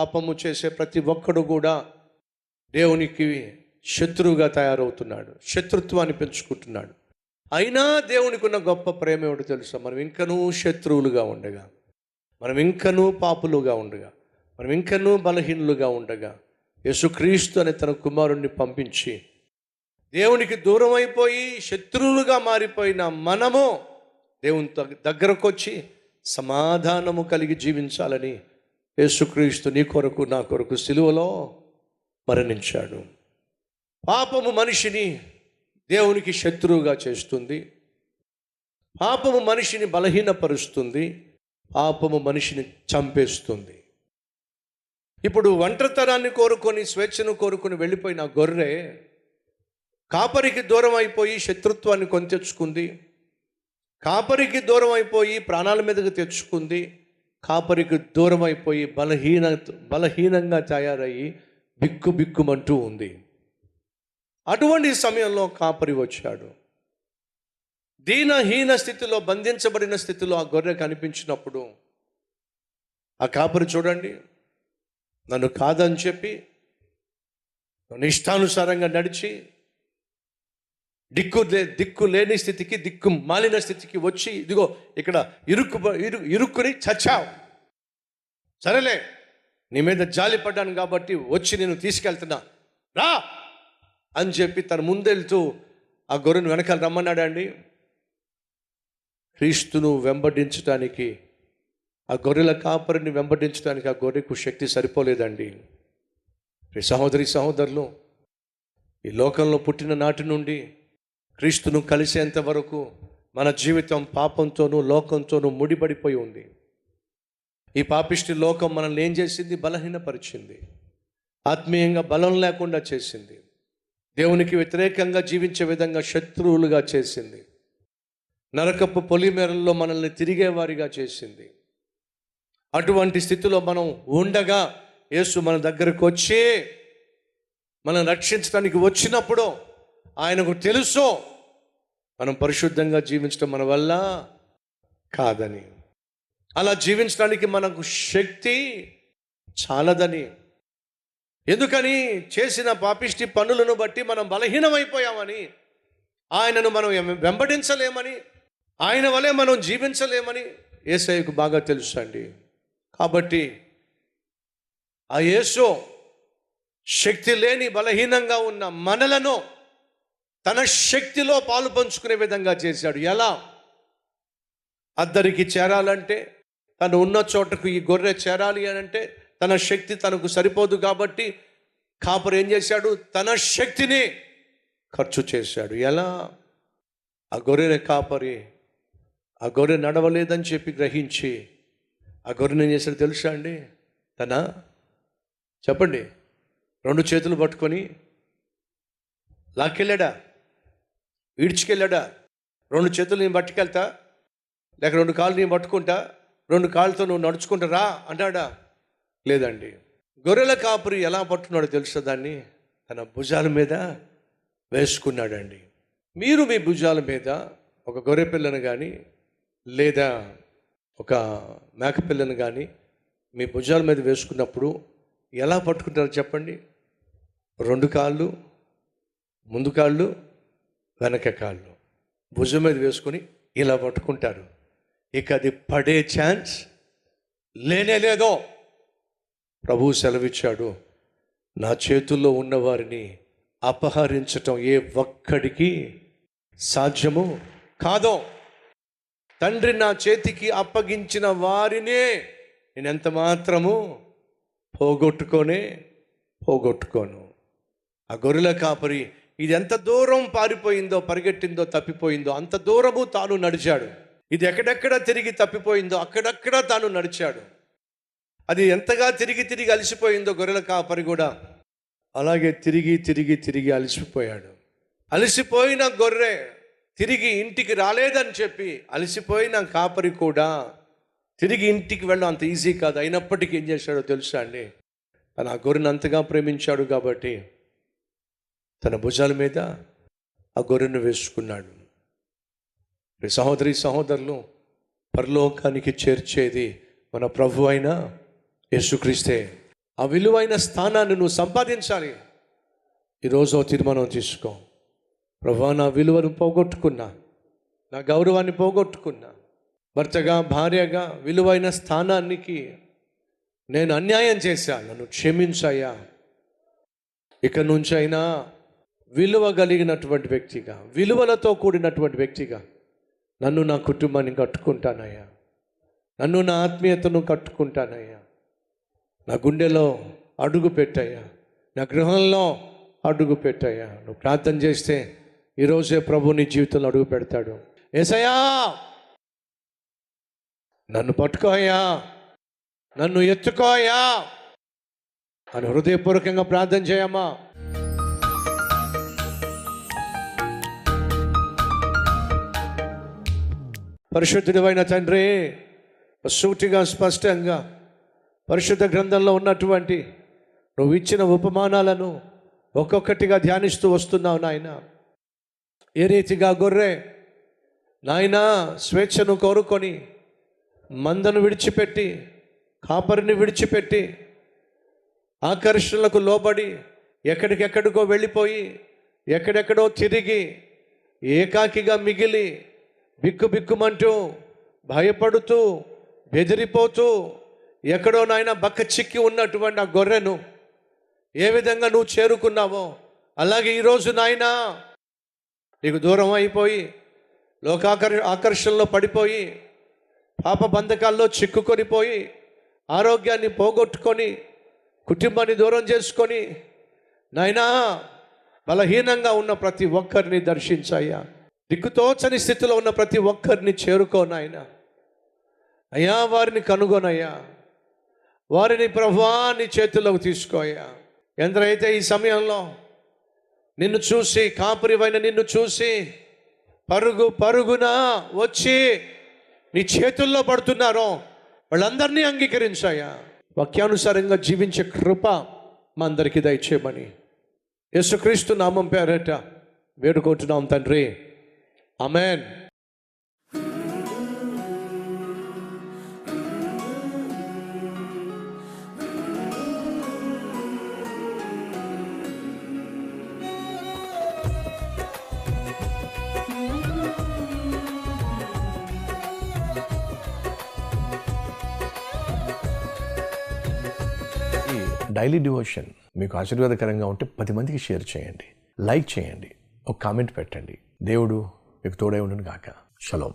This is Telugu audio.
పాపము చేసే ప్రతి ఒక్కడు కూడా దేవునికి శత్రువుగా తయారవుతున్నాడు శత్రుత్వాన్ని పెంచుకుంటున్నాడు. అయినా దేవునికి ఉన్న గొప్ప ప్రేమ ఏమిటో తెలుసా? మనం ఇంకనూ శత్రువులుగా ఉండగా మనం ఇంకనూ పాపులుగా ఉండగా మనం ఇంకనూ బలహీనులుగా ఉండగా యేసుక్రీస్తు అనే తన కుమారుణ్ణి పంపించి దేవునికి దూరం అయిపోయి శత్రువులుగా మారిపోయిన మనము దేవుని దగ్గరకు వచ్చి సమాధానము కలిగి జీవించాలని యేసుక్రీస్తు నీ కొరకు నా కొరకు సిలువలో మరణించాడు. పాపము మనిషిని దేవునికి శత్రువుగా చేస్తుంది. పాపము మనిషిని బలహీనపరుస్తుంది. పాపము మనిషిని చంపేస్తుంది. ఇప్పుడు ఒంటరితనాన్ని కోరుకొని స్వేచ్ఛను కోరుకొని వెళ్ళిపోయిన గొర్రె కాపరికి దూరం అయిపోయి శత్రుత్వాన్ని కొని తెచ్చుకుంది. కాపరికి దూరం అయిపోయి ప్రాణాల మీదకి తెచ్చుకుంది. కాపరికి దూరమైపోయి బలహీన బలహీనంగా తయారయ్యి బిక్కు బిక్కుమంటూ ఉంది. అటువంటి సమయంలో కాపరి వచ్చాడు. దీనహీన స్థితిలో బంధించబడిన స్థితిలో ఆ గొర్రె కనిపించినప్పుడు ఆ కాపరి చూడండి నన్ను కాదని చెప్పి నన్ను ఇష్టానుసారంగా నడిచి దిక్కు లే దిక్కు లేని స్థితికి దిక్కు మాలిన స్థితికి వచ్చి ఇదిగో ఇక్కడ ఇరుక్కు ఇరు ఇరుక్కుని చచ్చావు. సరేలే నీ మీద జాలి పడ్డాను కాబట్టి వచ్చి నేను తీసుకెళ్తున్నా. రా! అని చెప్పి తన ముందెళ్తూ ఆ గొర్రెను వెనకాల రమ్మన్నాడండి. క్రీస్తును వెంబడించడానికి ఆ గొర్రెల కాపరిని వెంబడించడానికి ఆ గొర్రెకు శక్తి సరిపోలేదండి. సహోదరి సహోదరులు ఈ లోకంలో పుట్టిన నాటి నుండి క్రీస్తును కలిసేంత వరకు మన జీవితం పాపంతోనూ లోకంతోనూ ముడిపడిపోయి ఉంది. ఈ పాపిష్టి లోకం మనల్ని ఏం చేసింది? బలహీనపరిచింది. ఆత్మీయంగా బలం లేకుండా చేసింది. దేవునికి వ్యతిరేకంగా జీవించే విధంగా శత్రువులుగా చేసింది. నరకపు పొలిమేరల్లో మనల్ని తిరిగేవారిగా చేసింది. అటువంటి స్థితిలో మనం ఉండగా యేసు మన దగ్గరకు వచ్చి మనం రక్షించడానికి వచ్చినప్పుడు ఆయనకు తెలుసు మనం పరిశుద్ధంగా జీవించడం మన వల్ల కాదని. అలా జీవించడానికి మనకు శక్తి చాలదని. ఎందుకని? చేసిన పాపిష్టి పనులను బట్టి మనం బలహీనమైపోయామని. ఆయనను మనం వెంబడించలేమని. ఆయన వలె మనం జీవించలేమని ఏసయ్యకు బాగా తెలుసు అండి. కాబట్టి ఆ యేసు శక్తి లేని బలహీనంగా ఉన్న మనలను తన శక్తిలో పాలు పంచుకునే విధంగా చేశాడు. ఎలా? అద్దరికి చేరాలంటే తను ఉన్న చోటకు ఈ గొర్రె చేరాలి అని అంటే తన శక్తి తనకు సరిపోదు కాబట్టి కాపరు ఏం చేశాడు? తన శక్తిని ఖర్చు చేశాడు. ఎలా? ఆ గొర్రె కాపరి ఆ గొర్రె నడవలేదని చెప్పి గ్రహించి ఆ గొర్రెని ఏం చేశాడు తెలుసా అండి? తన చెప్పండి. రెండు చేతులు పట్టుకొని లాక్కెళ్ళాడా? ఈడ్చుకెళ్ళాడా రెండు చేతులు నేను పట్టుకెళ్తా లేక రెండు కాళ్ళు నేను పట్టుకుంటా రెండు కాళ్ళతో నువ్వు నడుచుకుంటా రా అంటాడా? లేదండి. గొర్రెల కాపురి ఎలా పట్టుకున్నాడో తెలుసా దాన్ని? తన భుజాల మీద వేసుకున్నాడండి. మీరు మీ భుజాల మీద ఒక గొర్రె పిల్లను కానీ లేదా ఒక మేక పిల్లను కానీ మీ భుజాల మీద వేసుకున్నప్పుడు ఎలా పట్టుకుంటారో చెప్పండి? రెండు కాళ్ళు ముందు కాళ్ళు వెనక కాళ్ళు. భుజం మీద వేసుకొని ఇలా పట్టుకుంటారు ఇక అది పడే ఛాన్స్ లేనే లేదో. ప్రభు సెలవిచ్చాడు. నా చేతుల్లో ఉన్నవారిని అపహరించటం ఏ ఒక్కడికి సాధ్యము కాదో. తండ్రి నా చేతికి అప్పగించిన వారినే నేను ఎంత మాత్రము పోగొట్టుకొనే పోగొట్టుకోను. ఆ గొర్రెల కాపరి ఇది ఎంత దూరం పారిపోయిందో పరిగెట్టిందో తప్పిపోయిందో అంత దూరము తాను నడిచాడు. ఇది ఎక్కడెక్కడ తిరిగి తప్పిపోయిందో అక్కడక్కడ తాను నడిచాడు. అది ఎంతగా తిరిగి తిరిగి అలసిపోయిందో గొర్రెల కాపరి కూడా అలాగే తిరిగి తిరిగి తిరిగి అలసిపోయాడు. అలసిపోయిన గొర్రె తిరిగి ఇంటికి రాలేదని చెప్పి అలసిపోయిన కాపరి కూడా తిరిగి ఇంటికి వెళ్ళడం అంత ఈజీ కాదు. అయినప్పటికీ ఏం చేశాడో తెలుసా అండి? తను ఆ గొర్రెను అంతగా ప్రేమించాడు కాబట్టి తన భుజాల మీద ఆ గొర్రెను వేసుకున్నాడు. సహోదరి సహోదరులు పరలోకానికి చేర్చేది మన ప్రభు అయిన యేసుక్రీస్తే. ఆ విలువైన స్థానాన్ని నువ్వు సంపాదించాలి. ఈరోజు తీర్మానం తీసుకో. ప్రభా నా విలువను పోగొట్టుకున్నా. నా గౌరవాన్ని పోగొట్టుకున్నా. భర్తగా భార్యగా విలువైన స్థానానికి నేను అన్యాయం చేశా. నన్ను క్షమించాయా ఇక నుంచైనా విలువ కలిగినటువంటి వ్యక్తిగా విలువలతో కూడినటువంటి వ్యక్తిగా నన్ను నా కుటుంబాన్ని కట్టుకుంటానయ్యా. నన్ను నా ఆత్మీయతను కట్టుకుంటానయ్యా. నా గుండెలో అడుగు పెట్టయ్యా. నా గృహంలో అడుగు పెట్టయ్యా. నువ్వు ప్రార్థన చేస్తే ఈరోజే ప్రభు నీ జీవితంలో అడుగు పెడతాడు. ఏసయ్యా! నన్ను పట్టుకోయా నన్ను ఎత్తుకోయా అని హృదయపూర్వకంగా ప్రార్థన చేయమ్మా. పరిశుద్ధుడివైన తండ్రి సూటిగా స్పష్టంగా పరిశుద్ధ గ్రంథంలో ఉన్నటువంటి నువ్వు ఇచ్చిన ఉపమానాలను ఒక్కొక్కటిగా ధ్యానిస్తూ వస్తున్నావు నాయన. ఏ రీతిగా గొర్రె నాయన స్వేచ్ఛను కోరుకొని మందను విడిచిపెట్టి కాపరిని విడిచిపెట్టి ఆకర్షణలకు లోబడి ఎక్కడికెక్కడికో వెళ్ళిపోయి ఎక్కడెక్కడో తిరిగి ఏకాకిగా మిగిలి బిక్కు బిక్కుమంటూ భయపడుతూ బెదిరిపోతూ ఎక్కడో నాయన బక్క చిక్కి ఉన్నటువంటి ఆ గొర్రెను ఏ విధంగా నువ్వు చేరుకున్నావో అలాగే ఈరోజు నాయన నీకు దూరం అయిపోయి లోకాకర్ ఆకర్షణలో పడిపోయి పాప బంధకాల్లో చిక్కుకొనిపోయి ఆరోగ్యాన్ని పోగొట్టుకొని కుటుంబాన్ని దూరం చేసుకొని నాయనా బలహీనంగా ఉన్న ప్రతి ఒక్కరిని దర్శించాయా దిక్కుతోచని స్థితిలో ఉన్న ప్రతి ఒక్కరిని చేరుకోనాయన అయ్యా వారిని కనుగొనయ్యా. వారిని ప్రభాని నీ చేతుల్లోకి తీసుకోయ్యా ఎందరైతే ఈ సమయంలో నిన్ను చూసి కాపురివైన నిన్ను చూసి పరుగు పరుగున వచ్చి నీ చేతుల్లో పడుతున్నారో వాళ్ళందరినీ అంగీకరించాయా వాక్యానుసారంగా జీవించే కృప మా అందరికీ దయచేయమని. యేసుక్రీస్తు నామం పేరట వేడుకుంటున్నాం తండ్రి. అమెన్ డైలీ డివోషన్ మీకు ఆశీర్వాదకరంగా ఉంటే పది మందికి షేర్ చేయండి. లైక్ చేయండి. ఒక కామెంట్ పెట్టండి. దేవుడు Wiktoria Unungaga. Shalom.